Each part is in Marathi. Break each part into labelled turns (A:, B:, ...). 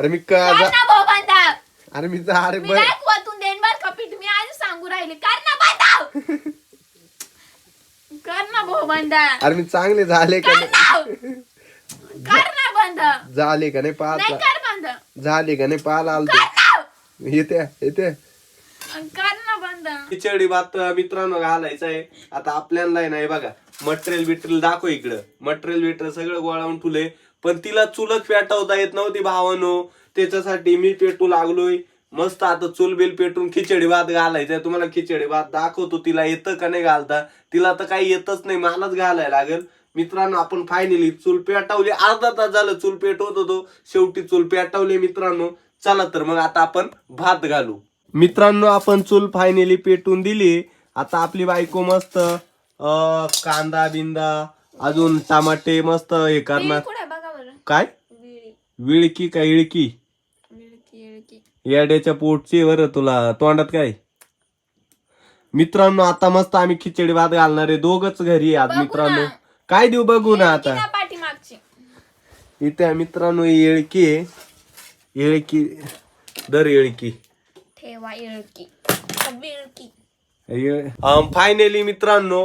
A: अरे मी का
B: कर
A: जा-
B: ना भाऊ बांधा
A: अरे मी जा अरे
B: मी
A: बर.
B: नाही कुवातून देईन बर का पीठ? मी आज सांगू राहिले. कर ना बांधा कर ना भाऊ बांधा
A: अरे मी चांगले झाले का
B: कर
A: नाही?
B: ना कर ना बंद
A: झाले का नाही
B: नाही
A: पाहत
B: कर बंद
A: झाले का नाही पाहायला आलतो?
B: कर ना?
A: येते येते.
B: कर ना बंद
A: खिचडी भात मित्रांनो घालायचं आहे. आता आपल्याला नाही बघा. मटेरियल बिटेरियल दाखव इकडं. मटेरियल बिटेरियल सगळं गोळावून ठुले. पण तिला चुलत पेटवता येत नव्हती भावानो. त्याच्यासाठी मी पेटू लागलोय. मस्त आता चूल बिल पेटून खिचडी भात घालायचंय. तुम्हाला खिचडी भात दाखवतो. तिला येतं का नाही घालता? तिला तर काही येतच नाही. मलाच घालायला लागेल. मित्रांनो आपण फायनली चूल पेटवली. अर्धा तास झालं चूल पेटवत होतो. शेवटी चूल पेटवले मित्रांनो. चला तर मग आता आपण भात घालू. मित्रांनो आपण चूल फायनली पेटून दिली. आता आपली बायको मस्त अ कांदा बिंदा अजून टमाटे मस्त हे करणार. काय?
B: विळी
A: विळकी का इळकी? येड्याच्या पोटची बरं तुला. तोंडात काय? मित्रांनो आता मस्त आम्ही खिचडी भात घालणार आहे. दोघच घरी आज मित्रांनो. काय देऊ बघू ना आता? इथे मित्रांनो येळकी आहे. येळकी दर येळकी
B: ठेवा इळकी. विळकी
A: फायनली मित्रांनो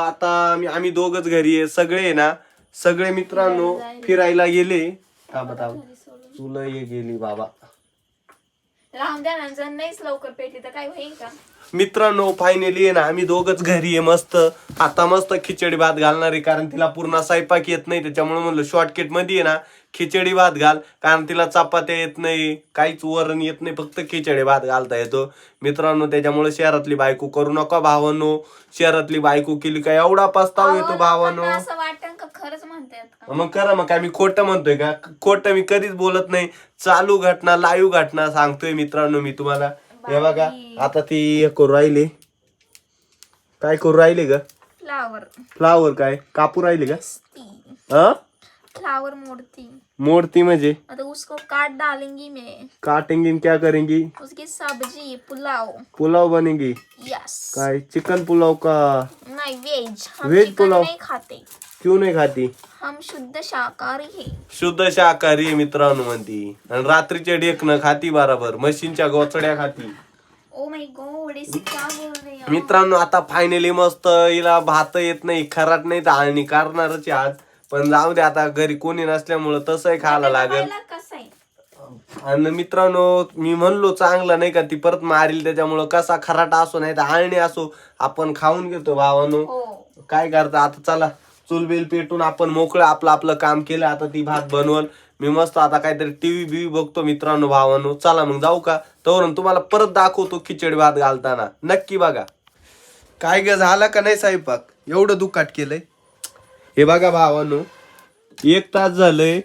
A: आता आम्ही दोघच घरी आहे. सगळे ना सगळे मित्रांनो फिरायला गेले. थांबा थांबा. तुला ये गेली बाबा.
B: राहून द्या ना जर नाहीच लवकर पेटली तर काय होईल का?
A: मित्रांनो फायनली आहे ना आम्ही दोघच घरी आहे मस्त. आता मस्त खिचडी भात घालणार आहे कारण तिला पूर्ण स्वयंपाक येत नाही त्याच्यामुळे म्हणलं शॉर्टकटमध्ये आहे ना खिचडी भात घाल कारण तिला चपात्या येत नाही काहीच वरण येत नाही फक्त खिचडी भात घालता येतो. मित्रांनो त्याच्यामुळे शहरातली बायको करू नका भावानो. शहरातली बायको केली का एवढा पस्ताव येतो भावानो.
B: असं वाटतं का?
A: मग करा मग काय मी खोटं म्हणतोय का? खोटं मी कधीच बोलत नाही. चालू घटना लाईव्ह घटना सांगतोय मित्रांनो मी तुम्हाला. हे बघा आता ती हे करू राहिली. काय करू राहिले ग?
B: फ्लावर
A: फ्लावर काय? कापू राहिले का हा?
B: फ्लावर मोड़ती.
A: मोडती म्हणजे?
B: मतलब उसको काट डालेंगी मैं.
A: काटेंगी क्या करेंगी?
B: उसकी सब्ज़ी पुलाव.
A: पुलाव बनेगी?
B: यस
A: काय? चिकन पुलाव का?
B: नहीं वेज हम
A: Veg पुलाव.
B: नहीं खाते.
A: क्यों नाही खाती?
B: हम शुद्ध शाकाहारी है।
A: शुद्ध शाकाहारी आहे मित्रांनो म्हणती. आणि रात्रीचे डेकणं खाती बराबर. म्हशींच्या गोचड्या खाती.
B: ओ माय गॉड ऐसे क्या बोल रहे हैं
A: मित्रांनो आता फायनली मस्त हिला भात येत नाही खराट नाही तर आळणी करणारच आहे आज. पण जाऊ दे आता घरी कोणी नसल्यामुळं तसंही खायला लागेल.
B: खायला कसं आहे?
A: आणि मित्रांनो मी म्हणलो चांगला नाही का ती परत मारील त्याच्यामुळं कसा खराटा असो नाही तर आळणी असो आपण खाऊन घेतो भावानो.
B: हो.
A: काय करता? आता चला. चुलबिल पेटून आपण मोकळं आपलं आपलं काम केलं आता ती भात बनवल. मी मस्त आता काहीतरी टीव्ही बिव्ही बघतो मित्रांनो भावानो. चला मग जाऊ का? तवरून तुम्हाला परत दाखवतो खिचडी भात घालताना. नक्की बघा. काय ग झाला का नाही स्वयंपाक? एवढं दुखाट केलंय. हे बघा भावानो एक तास झालंय.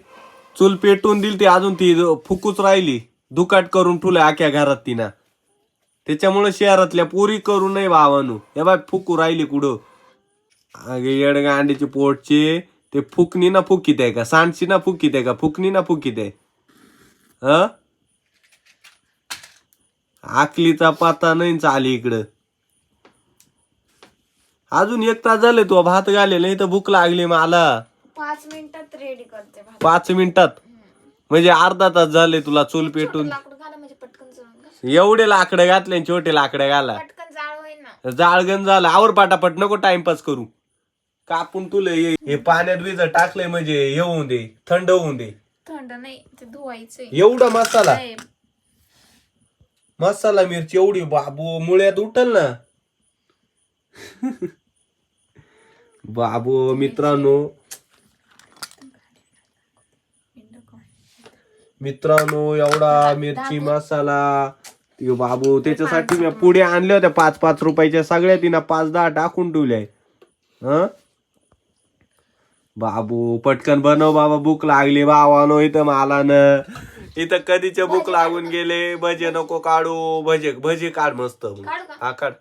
A: चूल पेटून दिली ती अजून ती फुकूच राहिली. दुकाट करून ठुलं आख्या घरात तिनं. त्याच्यामुळे शहरातल्या पोरी करू नये भावानो. हे बाय फुकू राहिली कुठं? अगे येडगा अंड्याचे पोटचे ते फुकणी ना फुकीत आहे का? सांडशी ना फुकीत आहे का? फुकणी ना फुकीत आहे. ह? आकलीचा पाता नाही चाली इकडं. अजून एक तास झाले तो भात घाले नाही तर भूक लागली मला.
B: पाच मिनिटात रेडी करते भात.
A: पाच मिनिटात? म्हणजे अर्धा तास झाले तुला चूल पेटून.
B: लाकूड घाला म्हणजे पटकन जळून
A: एवढे लाकडं घातले आणि छोटे लाकडं घाला.
B: पटकन जाळ होईल ना.
A: जाळगण झालं. आवर पाटापट नको टाइमपास करू. कापून तुला हे हे पाण्यात वीज टाकलंय म्हणजे हे होऊन दे थंड होऊन दे.
B: थंड नाही ते धुवायचंय.
A: एवढा मसाला? मसाला मिरची एवढी बाबू मुळ्यात उठल ना. बाबू मित्रांनो. मित्रांनो एवढा मिरची मसाला. ते बाबू त्याच्यासाठी मी पुढे आणल्या होत्या पाच पाच रुपयाच्या सगळ्या तिनं पाच दहा टाकून ठेवल्या हं? बाबू पटकन बनव बाबा भूक लागली बाबानो इथं मला न इथं कधीचे भूक लागून गेले भजे नको काढू. भजे भजे काढ मस्त? हा काढ.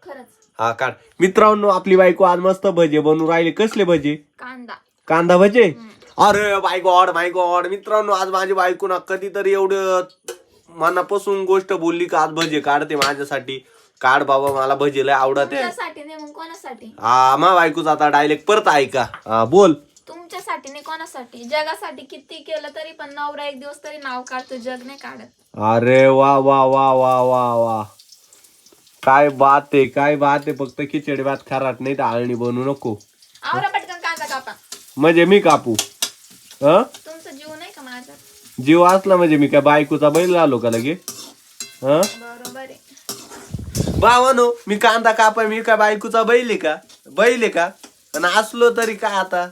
A: हा काढ. मित्रांनो आपली बायको आज मस्त भजे बनवून राहिले. कसले भजे?
B: कांदा.
A: कांदा भजे? अरे बाय गॉड माय गॉड मित्रांनो आज माझी बायको ना कधीतरी एवढं मनापासून गोष्ट बोलली का आज भजे काढते माझ्यासाठी. काढ बाबा मला भजे लय आवडत.
B: कोणासाठी?
A: हा मा बायकोच आता डायलेक्ट परत ऐका. हा बोल.
B: तुमच्यासाठी नाही कोणासाठी? जगासाठी किती केलं तरी पण नवरा एक दिवस तरी नाव काढतो जग नाही काढत.
A: अरे वा वा वा वा वा वा. काय बात आहे काय बात आहे. फक्त खिचडी भात खराट नाही तर आळणी बनवू नको.
B: आवरा पटकन कांदा कापा.
A: म्हणजे मी कापू? ह?
B: तुमचा जीव नाही का माझा?
A: जीव असला म्हणजे मी काय बायकोचा बैल आलो का लगे? ह?
B: बरोबर आहे.
A: बावनो मी कांदा कापाय मी काय बायकोचा बैल आहे का? बैल आहे का? आणि असलो तरी काय आता?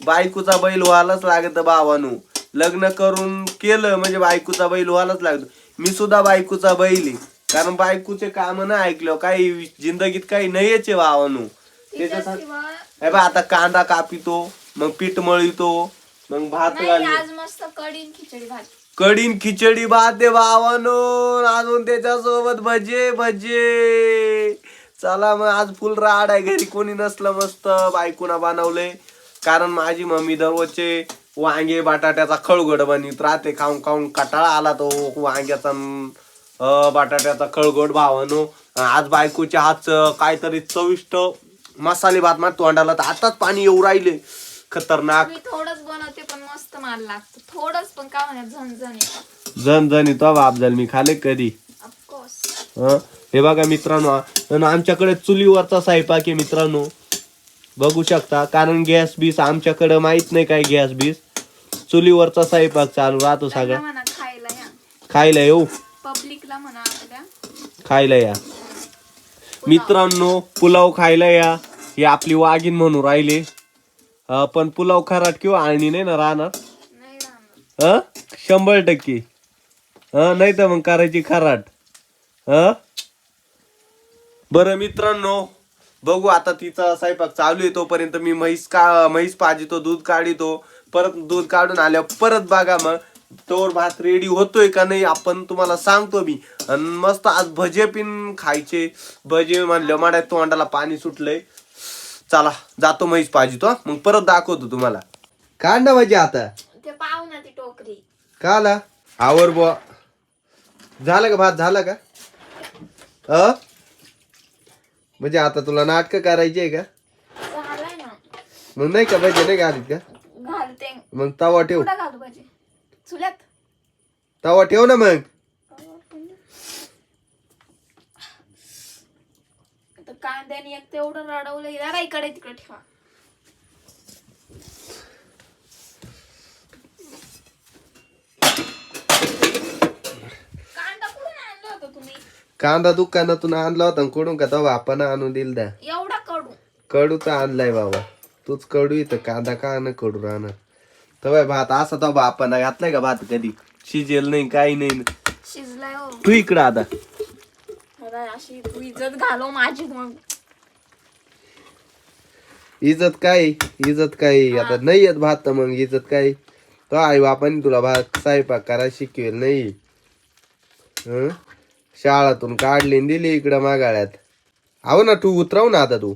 A: बायकोचा बैल व्हायलाच लागत बावानो लग्न करून केलं म्हणजे बायकोचा बैल व्हायलाच लागतो. मी सुद्धा बायकोचा बैल आहे. कारण बायकोचे काम नाही ऐकलं काही जिंदगीत काही नाहीच आहे बावानो त्याच्यासाठी हे आता कांदा कापितो मग पीठ मळितो मग भात
B: नाही
A: कडीन खिचडी भात. दे भावानो. अजून त्याच्यासोबत भजे भजे. चला मग आज फुल राड आहे. घरी कोणी नसलं मस्त बायकोना बनवले कारण माझी मम्मी दररोजचे वांगे बटाट्याचा खळगड बनवीत राहते. खाऊन खाऊन कटाळा आला तो वांग्याचा बटाट्याचा खळगड भावानो. आज बायकोच्या हातचं काहीतरी चविष्ट मसाले भात माझ्या तोंडाला तर आताच पाणी येऊ राहिले. खतरनाक.
B: मी थोडंच बनवते पण मस्त मला लागतं. थोडंच पण का म्हणत झणझण येतं
A: जण जणी तो बापजल मी खाले कधी हं? हे बघा मित्रांनो आमच्याकडे चुलीवरचा स्वयंपाक आहे मित्रांनो. बघू शकता कारण गॅस बीस आमच्याकडे माहीत नाही काय गॅस बीस. चुलीवरचा स्वयंपाक चालू राहतो सगळा.
B: म्हणा खायला या.
A: खायला येऊ?
B: पब्लिकला म्हणा आपल्या.
A: खायला या. मित्रांनो पुलाव खायला या. ही आपली वाघीण म्हणून राहिले. अं, पण पुलाव खराट किंवा आळणी नाही ना राहणार?
B: नाही राहणार.
A: ह शंभर टक्के. ह नाही तर मग करायची खराट. ह बरं मित्रांनो बघू आता तिचा स्वयंपाक चालू आहे तोपर्यंत मी म्हैस का म्हैस पाजितो दूध काढितो. परत दूध काढून आल्यावर परत बघा मग तोवर भात रेडी होतोय का नाही आपण तुम्हाला सांगतो मी. आणि मस्त आज भजे पिन खायचे. भजे म्हणलं माड्यात तोंडाला पाणी सुटलंय. चला जातो म्हैस पाजितो. मग परत दाखवतो तुम्हाला. काढ ना भजे आता.
B: ते पाहू ना ती टोकरी.
A: का आला? आवर बुवा. झालं का भात? झाला का? अ? म्हणजे आता तुला नाटक करायची आहे का?
B: झालंय ना.
A: मग नाही का पाहिजे नाही घालीत का?
B: घालते.
A: मग तवा ठेव.
B: कुठं घालू पाहिजे? चुल्यात.
A: तवा ठेव ना मग.
B: तर कांद्याने एक तेवढं रडवलं जरा इकडे तिकडे ठेवा. कांदा कुठून आणला होता तुम्ही?
A: कांदा दुकानातून आणला होता आणि कुठून का तवा आपण आणून दिल द्या
B: एवढा कडू.
A: कडूचा आणलाय बाबा. तूच कडू इथं कांदा का न कडू राहणार? तवा भात असा तो आपण घातलाय का भात कधी? शिजेल नाही काही नाही.
B: शिजलाय हो.
A: तू इकडं आता.
B: अशी तू इज्जत घालो माझी मग.
A: इज्जत काय? इज्जत काय? आता नाही येत भात तर मग इज्जत काय? तो आई बापाने तुला भात स्वयंपाक करायला शिकवेल नाही. हं? शाळातून काढली आणि दिली इकडं मागाळ्यात. आहो ना तू उतरव ना आता तू.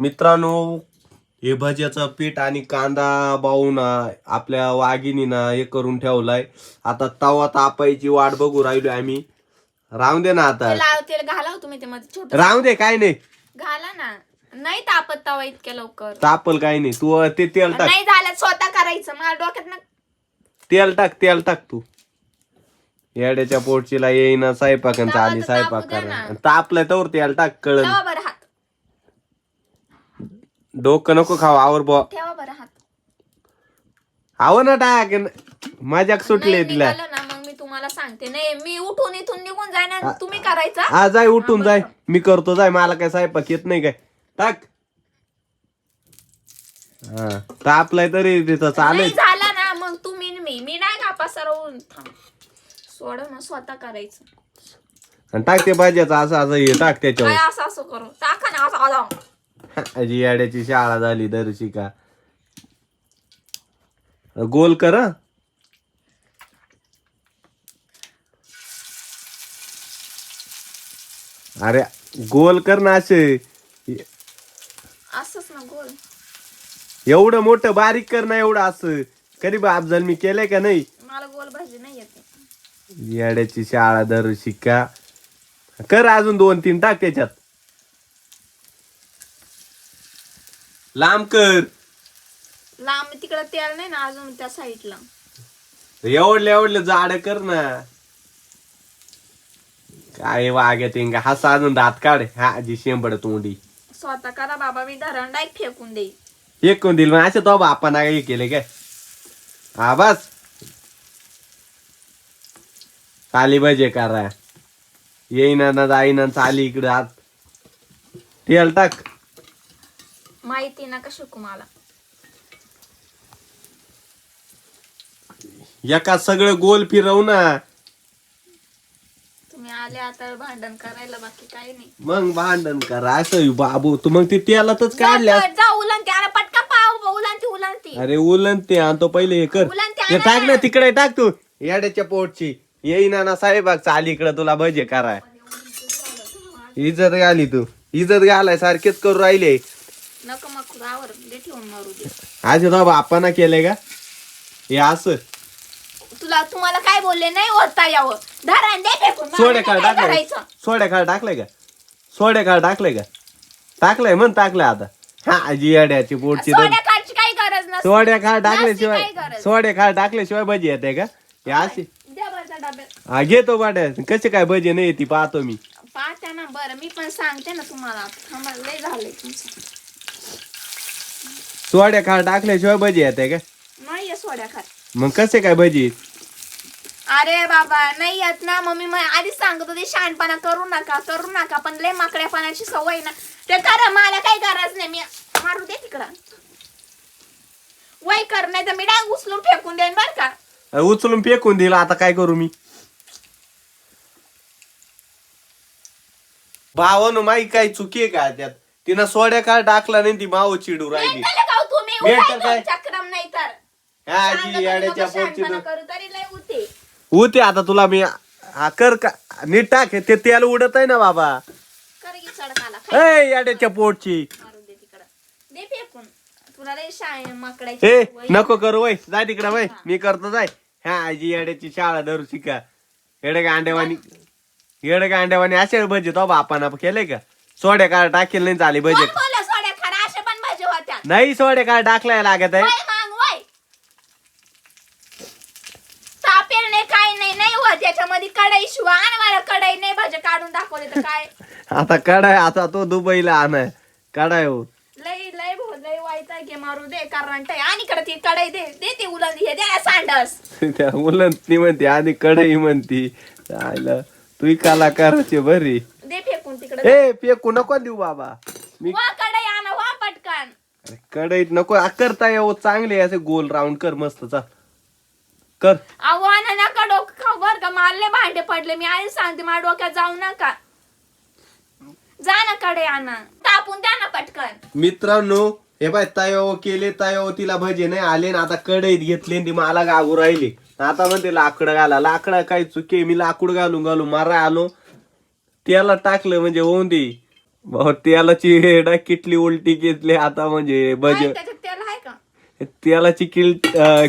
A: मित्रांनो हे भज्याचं पीठ आणि कांदा बावून आपल्या वाघिनीनं हे करून ठेवलाय. आता तवा तापायची वाट बघू राहिलो आम्ही. राहून दे ना आता.
B: ते लाव तेल घाला हो तुम्ही ते मध्ये छोट
A: राहून दे काय नाही.
B: घाला ना. नाही तापत तवा इतक्या लवकर.
A: तापल काय नाही. तू ते तेल टाक.
B: नाही झालं स्वतः करायचं. मला डोक्यात ना
A: तेल टाक तेल टाक तू. येड्याच्या पोटचीला येईना स्वयंपाकांचा आली स्वयंपाक करा
B: ना.
A: तापलाय तर टाक कळल
B: ठेवा बरं हात.
A: डोकं नको खाऊ आवर बुवा.
B: ठेवा बरं हात.
A: आव ना टाक. मजाक सुटले
B: नाही
A: तिला.
B: निघालं ना मग मी तुम्हाला सांगते. नाही मी उठून इथून निघून जाईन आणि तुम्ही करायचा?
A: हा जाय उठून जाय. मी करतो जाय. मला काय स्वयंपाक येत नाही काय. टाक. हा. तापलाय तरी तिथं
B: नाही
A: चालेल.
B: झाला ना मग तुम्ही आणि मी. मी नाही का पसरवून थांब. सोड मग स्वतः करायचं.
A: आणि टाक ते भाज्याचं असं असं हे टाक
B: काय
A: त्याच्यावर
B: असं असं करू? टाका ना असं असं
A: अजी येड्याची शाळा झाली दर्शिका गोल कर हं. अरे गोल कर ना असे.
B: असंच ना गोल.
A: एवढं मोठं बारीक कर ना एवढं असं. कधी बापजल मी केलंय का नाही?
B: मला गोल भाजी नाही येते.
A: येड्याची शाळा दर शिका कर अजून दोन तीन टाक त्याच्यात. लांब कर.
B: लांब तिकडे तेल नाही ना अजून त्या साईडला.
A: एवढले एवढले जाड कर ना. काय वाग्या ते हा साधून दात काढ. हा जी शेंबड तोंडी.
B: स्वतः करा बाबा मी धरण डायरेक्ट फेकून देईल
A: कोण दिल मग असे तो बापा ना हे केले काय? हा बस. चाली पाहिजे करा. येईना ना जाईना चाली इकडे आत. तेल टाक.
B: माहिती नका शिकू मला?
A: एका सगळं गोल फिरव ना.
B: तुम्ही आले आता भांडण करायला बाकी काही नाही.
A: मग भांडण करा. असं बाबू. तू मग ते तेलातच काढल्या.
B: जा- जा उलंती अरे पटका पाव उलंती उलंती
A: अरे उलन ते आणतो पहिले हे कर.
B: उलन ते
A: ते
B: आणा
A: टाक ना.
B: ना.
A: तिकडे टाक तू. येड्याच्या पोटची. येईना ना साहेबाग चाल इकडे तुला भजे कराय. इज्जत घाली तू. इज्जत घालाय सारखेच करू राहिले.
B: नको मग रावर दे ठेवून मारू दे.
A: आज तो बापाना केलंय का? हे असं.
B: तुला तुम्हाला काय बोलले? नाही होता यावं. धरण दे फेकून. मला
A: सोड्या
B: नाही
A: काळ
B: काय
A: टाकलंय.
B: करायचं
A: सोड्या काळ टाकलंय का? सोड्या काळ टाकलंय का? टाकलंय म्हण टाकलंय आता. हा आजी येड्याची पोटची
B: सोड्या काढची काही गरज नसते.
A: सोड्या
B: नसते
A: टाकल्याशिवाय
B: गरज.
A: सोड्या खाळ टाकल्याशिवाय भजी येते का? हे अशी
B: डब्यात.
A: हा घेतो बाट्या कसे काय भजी नाही ती पाहतो मी.
B: पाहत्या ना बरं मी पण सांगते ना तुम्हाला. थांबा, लय झालंय तुमचं.
A: सोड्या खाळ टाकल्याशिवाय भजी येते का?
B: नाही सोड्या खात
A: मग कसे काय भजी?
B: अरे बाबा नाही येत ना. मम्मी मग आधीच सांगत होती शहाणपणा करू नका करू नका. पण लय माकड्या पाण्याची सवय ना. ते करा मला काही गरज नाही. मी मारू दे तिकडं. वय कर नाही तर मी डाग उचलून फेकून देईन बर का.
A: उचलून फेकून दिला आता काय करू मी? भावानं माई काही चुकी आहे का त्यात? तिनं सोड्या काळ टाकला नाही ती माव चिडू राहिली.
B: मेंटल का हो तुम्ही?
A: मेंटल
B: उठाय
A: काय?
B: दोन चक्रम नाही तर.
A: हा
B: सांगत
A: जी
B: होते
A: येड्याच्या
B: नको
A: पोटची
B: शहाणपणा करू तरी लय उठे.
A: होते आता तुला मी. हा कर का? नीट टाक ते तेल उडत आहे ना बाबा.
B: कर की सडकाला.
A: ए येड्याच्या पोटची.
B: मारू दे तिकडं. दे फेकून. शाळे माकडाची
A: ए
B: सवय.
A: नको करू वय. जाय तिकडे वय. मी करतो जाय. हा आजी येड्याची शाळा धरू शिका. येडे का अंड्यावानी येडे का अंड्यावानी असे भजे तो बापाना केले का? सोड्या काळ टाकेल नाही चाले भजे.
B: कोण बोललं सोड्या खरा अशा पण भाजी होत्या.
A: नाही सोड्या काळ टाकलाय लागत आहे.
B: वय माग वय. तापेल नाही काय नाही नाही होत. याच्यामध्ये कढई शिवा. आणि मला कढई. नाही भाजी काढून दाखवले तर काय?
A: आता कडाय आता तो दुबईला आणाय. कडाय हो
B: भो घे मारू दे? कारण ते आणि ती कढई दे. दे ती उलंदी. हे दे सांडस.
A: त्या उलंती म्हणते आणि कढई म्हणती. आयला तू कलाकाराची बरी.
B: दे फेकून तिकडे.
A: ए फेकू नको देऊ बाबा. मी
B: वा आणा वा पटकन.
A: अरे कढईत नको. आ, करता येऊ चांगले असे गोल राऊंड कर मस्त चा कर.
B: नका डोकं खाऊ बर का. मारले भांडे पडले. मी आधी सांगते माझ्या डोक्यात जाऊ नका. जा ना कडे आणा. तापून द्या ना पटकन.
A: मित्रांनो हे बाय तयो केले तयो तिला भजे नाही आले ना आता कढईत घेतले ती मला गागू राहिली. आता म्हणते लाकडं घाला. लाकडं काय चुके मी लाकूड घालून घालून मारा आलो. त्याला टाकलं म्हणजे होऊन दे भाऊ तेलाची हेडा किटली उलटी घेतली आता म्हणजे भजे. तेलाची किल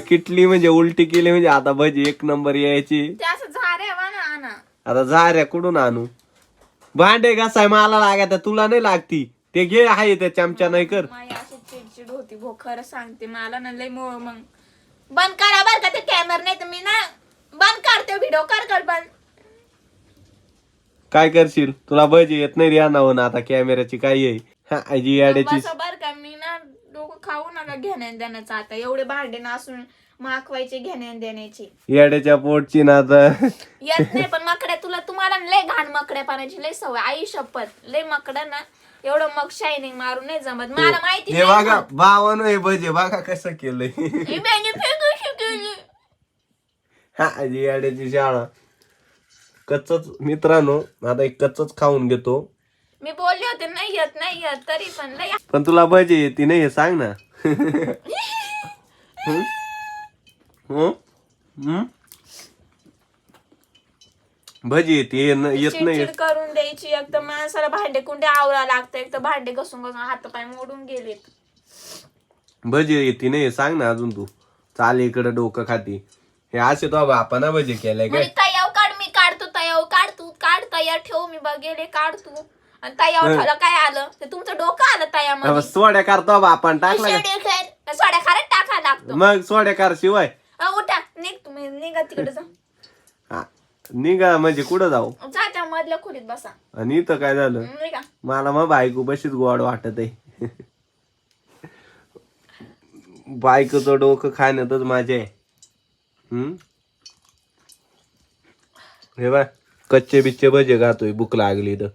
A: किटली म्हणजे उलटी केली म्हणजे आता भजी एक नंबर यायची. आता झाऱ्या कुठून आणू? भांडे घासाय मला लागत तुला नाही लागती. ते घे आहे त्या चमचा नाही कर.
B: चिडचिड होती भो खरं सांगते मला ना लय मग. बंद करा बर का ते कॅमेरा नाही तर मी ना बंद करते व्हिडिओ कर कर बंद.
A: काय करशील? तुला भजी येत नाही रे ना आता कॅमेऱ्याची काय आहे? हा, आजी याड्याची
B: बस बर का मी ना डोकं खाऊ नका घेण्यान देण्याचं आता. एवढे भांडे नसून माखवायचे घेण्यान देण्याचे
A: याड्याच्या पोटची ना आता.
B: येत नाही पण मकड्या तुला तुम्हाला लय घाण मकड्या पाण्याची लय सवय आई शपथ. लय मकड्या ना एवढं मग शायनिंग मारून नाही जमत मला माहिती
A: हे
B: नाही
A: बघा बावन हे भजे बघा कसं केलंय
B: ही फेकू.
A: हा आजी याड्याची शाळा कच्चच मित्रांनो आता एक कच्चच खाऊन घेतो
B: मी बोलले होते नाही येत नाही येत तरी पण लय
A: पण तुला भजी येते नाही हे सांग ना हं? हं? हं? भजी येते येत नाही.
B: चिडचिड करून द्यायची एक तर माणसाला भांडे कुंडे आवरा लागतं एक तर भांडे घसून घसून हात पाय मोडून गेलेत.
A: भजी येते नाही सांग ना अजून तू. चाल इकडे डोकं खाती. हे असे तो बापाना भजी केलंय काय?
B: म्हणजे तयाव काढ मी काढतो तयाव काढ तू काढ तयार ठेव मी बघेल काढ तू. आणि तयाव. ठेवलं काय आलं? ते तुमचं डोकं आलं
A: अब
B: तयामध्ये
A: सोड्या करतो बापान टाकला का?
B: सोड्या खार सोड्या खारच टाक लागतो.
A: मग सोड्या कार शिवाय.
B: उठा निघ तुम्ही निघा तिकडे जा.
A: निघा म्हणजे कुठं जाऊ?
B: जा त्या मधल्या खोलीत बसा.
A: आणि इथं काय झालं?
B: निघा.
A: मला मग बायको बशीच गोड वाटत आहे बायकोचं डोकं खाण्यातच माझे आहे. हम्म? हे बाय कच्चे बिच्चे भजे खातोय भूक लागली तर.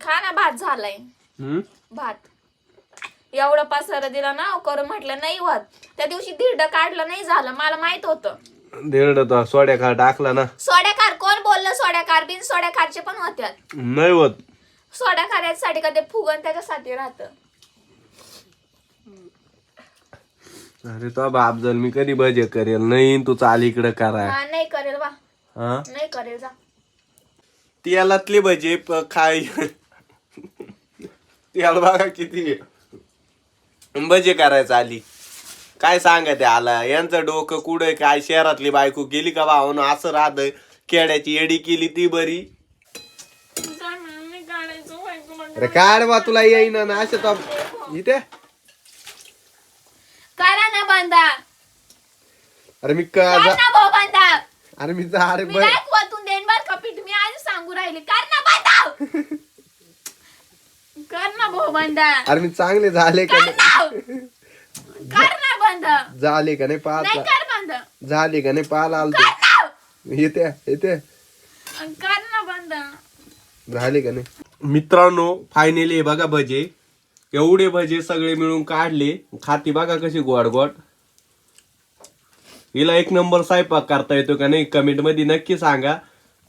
B: खा ना भात झालाय.
A: हम्म?
B: भात. एवढं पासर दिला ना करून म्हटलं नाही होत. त्या दिवशी दीड काढलं नाही झालं. मला माहीत होतं.
A: दीड तो सोड्या खा टाकला ना.
B: सोड्याकार कोण बोललं सोड्याकार बिन सोड्याकारचे पण होत्यात.
A: नाही होत.
B: सोड्याकार यासाठी का ते फुगन त्याच्यासाठी राहत?
A: अरे तो बाप जर मी कधी भजे करेल नाही तू चाल इकडं करा.
B: नाही करेल वा
A: हा?
B: नाही करेल जा.
A: तेलातले भजे प- खाय. तेल बघा किती. आहे. भजे करायचं आली. काय सांगा ते आला? यांचं डोकं कुठं काय शहरातली बायको गेली का भावनं असं राहत खेड्याची एडी केली ती बरी. अरे काय बा तुला येईना ना. असं तर इथे.
B: करा ना बांधा.
A: अरे मी का
B: कर
A: जा-
B: ना भाऊ बांधा.
A: अरे मी जा अरे
B: मी
A: बर
B: नाही वतून देईन बर का पीठ. मी आधी सांगू राहिले. कर ना बांधा. कर ना भाऊ बांधा.
A: अरे मी चांगले झाले का
B: कर
A: नाही?
B: ना कर ना. बांधा
A: झाले का नाही
B: नाही
A: पाहत
B: कर
A: झाले का नाही? पाहायला आलतो.
B: कर ना.
A: येते येते.
B: कर ना बांधा
A: झाले का नाही? मित्रांनो फायनली बघा भजे. एवढे भजे सगळे मिळून काढले. खाती बघा कशी गोड गोड हिला एक नंबर स्वयंपाक करता येतो का नाही? कमेंटमध्ये नक्की सांगा.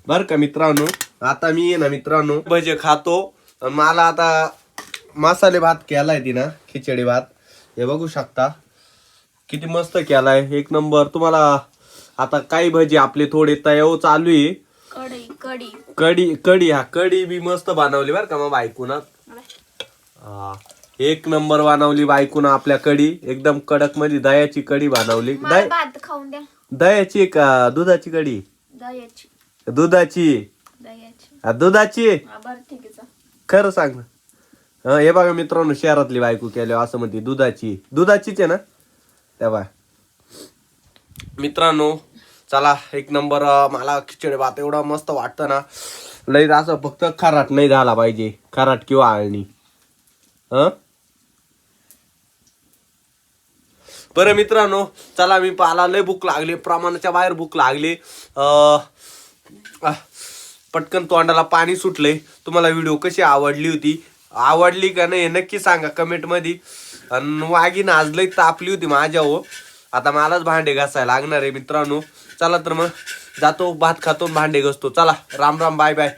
A: बर का मित्रांनो? आता मी आहे ना मित्रांनो भजे खातो. अन मला आता मसाले भात केलाय तिनं खिचडी भात. हे बघू शकता. किती मस्त केलाय. एक नंबर. तुम्हाला आता काही भजी आपले थोडे तयाव चालू आहे.
B: कढी.
A: कडी कडी हा कडी बी मस्त बनवली बर का मग बायकोना. हा. एक नंबर बनवली बायकोना आपल्या कडी एकदम कडकमध्ये दयाची कडी बनवली.
B: मला
A: दय
B: भात खाऊन द्या.
A: दयाची का दुधाची कडी
B: दह्याची.
A: दुधाची.
B: दह्याची.
A: हा, दुधाची?
B: हा, बरं ठीक आहे चल.
A: खरं सांग ना. हं, हे बघा मित्रांनो शहरातली बायको केली असं म्हणते दुधाची. दुधाचीच आहे ना? तेव्हा. मित्रांनो चला एक नंबर मला खिचडी भात एवढा मस्त वाटतं ना. लई असं फक्त खराट नाही झाला पाहिजे. खराट किंवा आळणी. बरं मित्रांनो चला मी पाला लय भूक लागली प्रमाणाच्या बाहेर भूक लागली. अं, पटकन तोंडाला पाणी सुटले. तुम्हाला व्हिडिओ कशी आवडली होती? आवडली का नाही नक्की सांगा कमेंटमध्ये आणि वाघीन आज लई तापली होती माझ्या हो. आता मलाच भांडे घासायला लागणार आहे मित्रांनो. चला तर मग जातो भात खातो भांडे घासतो. चला राम राम बाय बाय.